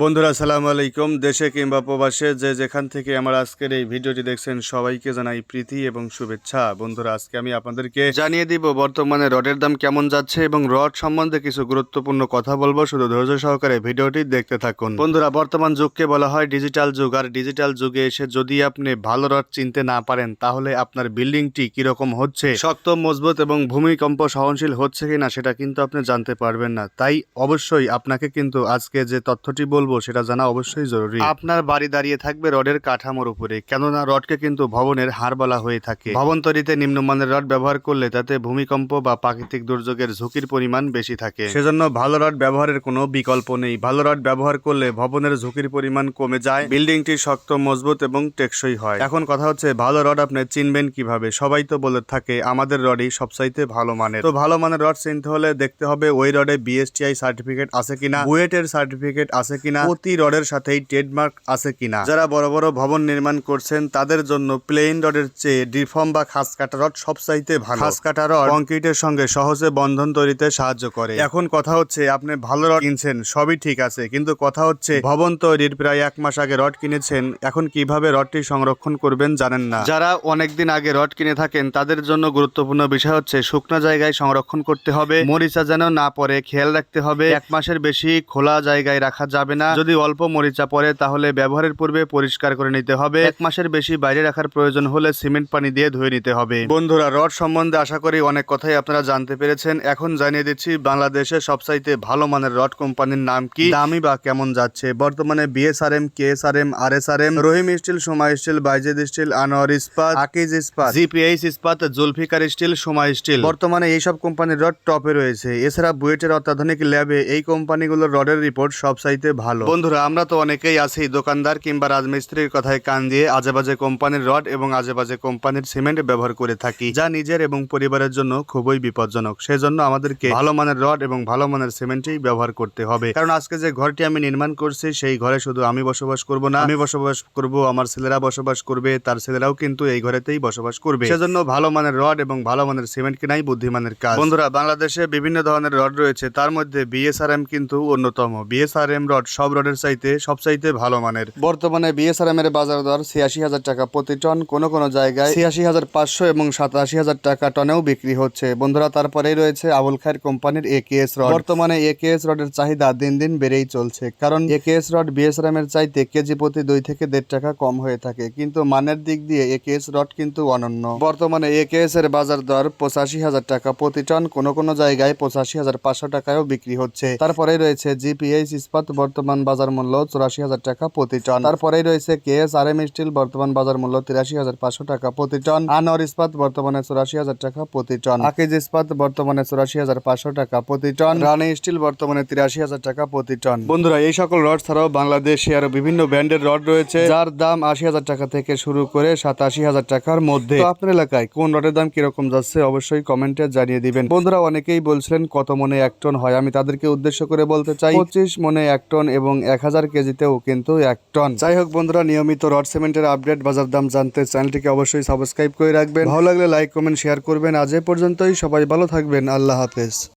বন্ধুরা সালাম আলাইকুম। দেশে কিংবা প্রবাসে যে যেখান থেকে আমার আজকের এই ভিডিওটি দেখছেন, সবাইকে জানাই প্রীতি এবং শুভেচ্ছা। বন্ধুরা, আজকে আমি আপনাদেরকে জানিয়ে দিব, বর্তমানে রডের দাম কেমন যাচ্ছে এবং রড সম্বন্ধে কিছু গুরুত্বপূর্ণ কথা বলব। শুধু ধৈর্য সহকারে ভিডিওটি দেখতে থাকুন। বন্ধুরা, বর্তমান যুগকে বলা হয় ডিজিটাল যুগ। আর ডিজিটাল যুগে এসে যদি আপনি ভালো রড চিনতে না পারেন, তাহলে আপনার বিল্ডিংটি কীরকম হচ্ছে? শক্ত, মজবুত এবং ভূমিকম্প সহনশীল হচ্ছে কিনা, সেটা কিন্তু আপনি জানতে পারবেন না। তাই অবশ্যই আপনাকে কিন্তু আজকে যে তথ্যটি বলব সেটা জানা অবশ্যই জরুরি। আপনার বাড়ি দাঁড়িয়ে থাকবে রডের কাঠামোর উপরে কেননা রডকে কিন্তু ভবনের হার বলা হয়ে থাকে। ভবন তৈরিতে নিম্নমানের রড ব্যবহার করলে তাতে ভূমিকম্প বা প্রাকৃতিক দুর্যোগের ঝুঁকির পরিমাণ বেশি থাকে। সেজন্য ভালো রড ব্যবহারের কোনো বিকল্প নেই। ভালো রড ব্যবহার করলে ভবনের ঝুঁকির পরিমাণ কমে যায় বিল্ডিংটি শক্ত মজবুত এবং টেকসই হয়। এখন কথা হচ্ছে ভালো রড আপনি চিনবেন কীভাবে? সবাই তো বলে থাকে আমাদের রডই সবচাইতে ভালো মানের। তো ভালো মানের রড চিনতে হলে দেখতে হবে ওই রডে বিএসটিআই সার্টিফিকেট আছে কিনা বুয়েটের সার্টিফিকেট আছে কিনা প্রতি রডের সাথেই ট্রেডমার্ক আছে কিনা। যারা বড় বড় ভবন নির্মাণ করছেন তাদের জন্য প্লেন রডের চেয়ে ডিফর্ম বা খাস কাটা রড সবচাইতে ভালো। খাস কাটা রড কংক্রিটের সঙ্গে সহজে বন্ধন তৈরিতে সাহায্য করে। এখন কথা হচ্ছে আপনি ভালো রড কিনছেন সবই ঠিক আছে কিন্তু কথা হচ্ছে ভবন তৈরির প্রায় এক মাস আগে রড কিনেছেন এখন কীভাবে রডটি সংরক্ষণ করবেন জানেন না। যারা অনেকদিন আগে রড কিনে থাকেন তাদের জন্য গুরুত্বপূর্ণ বিষয় হচ্ছে শুকনো জায়গায় সংরক্ষণ করতে হবে মরিচা যেন না পরে খেয়াল রাখতে হবে এক মাসের বেশি খোলা জায়গায় রাখা যাবে না। যদি অল্প মরিচা পড়ে, তাহলে ব্যবহারের পূর্বে পরিষ্কার করে নিতে হবে। এক মাসের বেশি বাইরে রাখার প্রয়োজন হলে সিমেন্ট পানি দিয়ে ধুয়ে নিতে হবে। বন্ধুরা, রড সম্বন্ধে আশা করি অনেক কথাই আপনারা জানতে পেরেছেন। এখন জানিয়ে দিচ্ছি, বাংলাদেশের সবচাইতে ভালো মানের রড কোম্পানির নাম কি? দামি বা কেমন যাচ্ছে? বর্তমানে BSRM KSRM RSRM Rahim steel, Soma steel, Bayezid steel, Anwar ইস্পাত, আকিজ ইস্পাত জিপিএইচ ইস্পাত, জুলফিকার স্টিল, সোমা স্টিল। বর্তমানে এইসব কোম্পানির রড টপে রয়েছে। এছাড়া বুয়েটের অত্যাধুনিক ল্যাবে এই কোম্পানিগুলোর রডের রিপোর্ট সবচাইতে ভালো। বন্ধুরা, আমরা তো অনেকেই আছি দোকানদার কিংবা রাজমিস্ত্রির কথায় কান দিয়ে আজেবাজে কোম্পানির রড এবং আজেবাজে কোম্পানির সিমেন্ট ব্যবহার করে থাকি, যা নিজের এবং পরিবারের জন্য খুবই বিপজ্জনক। সেজন্য আমাদেরকে ভালো মানের রড এবং ভালো মানের সিমেন্টই ব্যবহার করতে হবে। কারণ আজকে যে ঘরটি আমি নির্মাণ করছি, সেই ঘরে শুধু আমি বসবাস করব না, আমি বসবাস করব, আমার ছেলেরা বসবাস করবে, তার ছেলেরাও কিন্তু এই ঘরেতেই বসবাস করবে। সেজন্য ভালো মানের রড এবং ভালো মানের সিমেন্ট কেনাই বুদ্ধিমানের কাজ। বন্ধুরা, বাংলাদেশে বিভিন্ন ধরনের রড রয়েছে, তার মধ্যে বিএসআরএম কিন্তু অন্যতম। বিএসআরএম রড সব রডের চাইতে সবচাইতে ভালো মানের। বর্তমানে বিএসআরএম এর বাজার দর ছিয়াশি হাজার টাকা প্রতি টন, কোন কোন জায়গায় ছিয়াশি হাজার পাঁচশো এবং সাতাশি হাজার টাকা টনেও বিক্রি হচ্ছে। বন্ধুরা, তারপরেই রয়েছে আবুল খায়ের কোম্পানির একেএস রড। বর্তমানে একেএস রডের চাহিদা দিন দিন বেড়েই চলছে, কারণ একেএস রড বিএসআরএম এর চাইতে কেজি প্রতি দুই থেকে দেড় টাকা কম হয়ে থাকে, কিন্তু মানের দিক দিয়ে একেএস রড কিন্তু অনন্য। বর্তমানে একেএস এর বাজার দর পঁচাশি হাজার টাকা প্রতি টন, কোন কোন জায়গায় পঁচাশি হাজার পাঁচশো টাকায়ও বিক্রি হচ্ছে। তারপরে রয়েছে জিপিএইচ ইস্পাত, বর্তমান বাজার মূল্য চুরাশি হাজার টাকা প্রতি টন। তারপরেই রয়েছে কেএস আর এম স্টিল বর্তমান বাজার মূল্য তিরাশি হাজার পাঁচশো টাকা প্রতি টন। আনোয়ার ইস্পাত বর্তমানে চুরাশি হাজার টাকা প্রতি টন। আকিজ ইস্পাত বর্তমানে চুরাশি হাজার পাঁচশো টাকা প্রতি টন। রানী স্টিল বর্তমানে তিরাশি হাজার টাকা প্রতি টন। বন্ধুরা, এই সকল রড ছাড়াও বাংলাদেশে আরও বিভিন্ন ব্র্যান্ডের রড রয়েছে, যার দাম আশি হাজার টাকা থেকে শুরু করে সাতাশি হাজার টাকার মধ্যে। আপনার এলাকায় কোন রডের দাম কীরকম যাচ্ছে অবশ্যই কমেন্টে জানিয়ে দিবেন। বন্ধুরা, অনেকেই বলছিলেন কত মনে এক টন হয়, আমি তাদেরকে উদ্দেশ্য করে বলতে চাই, পঁচিশ মনে এক টন এবং এক হাজার কেজিতেও কিন্তু এক টন। যাই হোক বন্ধুরা, নিয়মিত রড সিমেন্টের আপডেট, বাজার দাম জানতে চ্যানেলটিকে অবশ্যই সাবস্ক্রাইব করে রাখবেন। ভালো লাগলে লাইক কমেন্ট শেয়ার করবেন। আজ এ পর্যন্তই। সবাই ভালো থাকবেন। আল্লাহ হাফেজ।